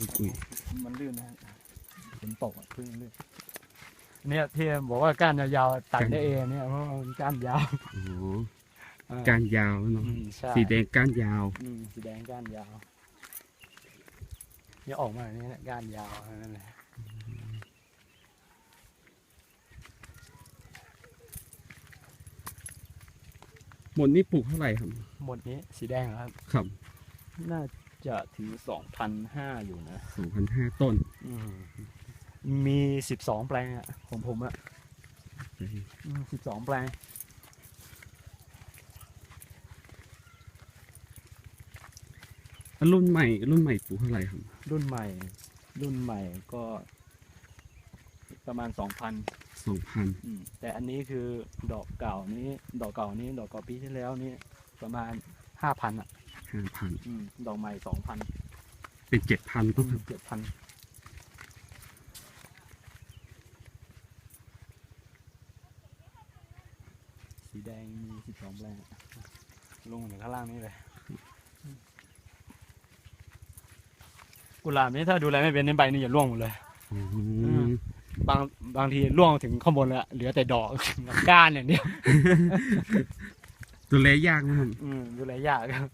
อุ้ยมันลื่นนะฝนตกอะพื้นลื่นเนี่ยที่บอกว่าก้านยาวๆตัดได้เองเนี่ยเพราะว่ามันก้านยาวโอ้โหอ่ก้านยาวเนาะอืมใช่สีแดงก้านยาวอืมสีแดงก้านยาวเนี่ยออกมาอย่างนี้นะก้านยาวนั่นแหละหมดนี่ปลูกเท่าไหร่ครับ หมดนี้สีแดงเหรอครับครับ น่า จะถึงสองพันห้าอยู่นะสองพันห้าต้นอืมมีสิบสองแปลงอะของผมอะสิบสองแปลงแล้วรุ่นใหม่ รุ่นใหม่ปลูกเท่าไหร่ครับ รุ่นใหม่ รุ่นใหม่ก็ประมาณสองพันสองพันแต่อันนี้คือดอกเก่านี้ ดอกเก่านี้ ดอกเก่าปีที่แล้วนี่ประมาณห้าพันอะ ห้าพันอืมดอกใหม่สองพันเป็นเจ็ดพันต้นครับเจ็ดพันสีแดงมีสิบสองแปลงอะลงถึงข้างล่างนี่เลยกุหลาบนี่ถ้าดูแลไม่เป็นในใบนี่จะร่วงหมดเลยอือืมมบางบางทีร่วงถึงข้างบนแล้วเหลือแต่ดอกกับก้านอย่างเดียวดูแลยากนะครับอืมดูแลยากครับ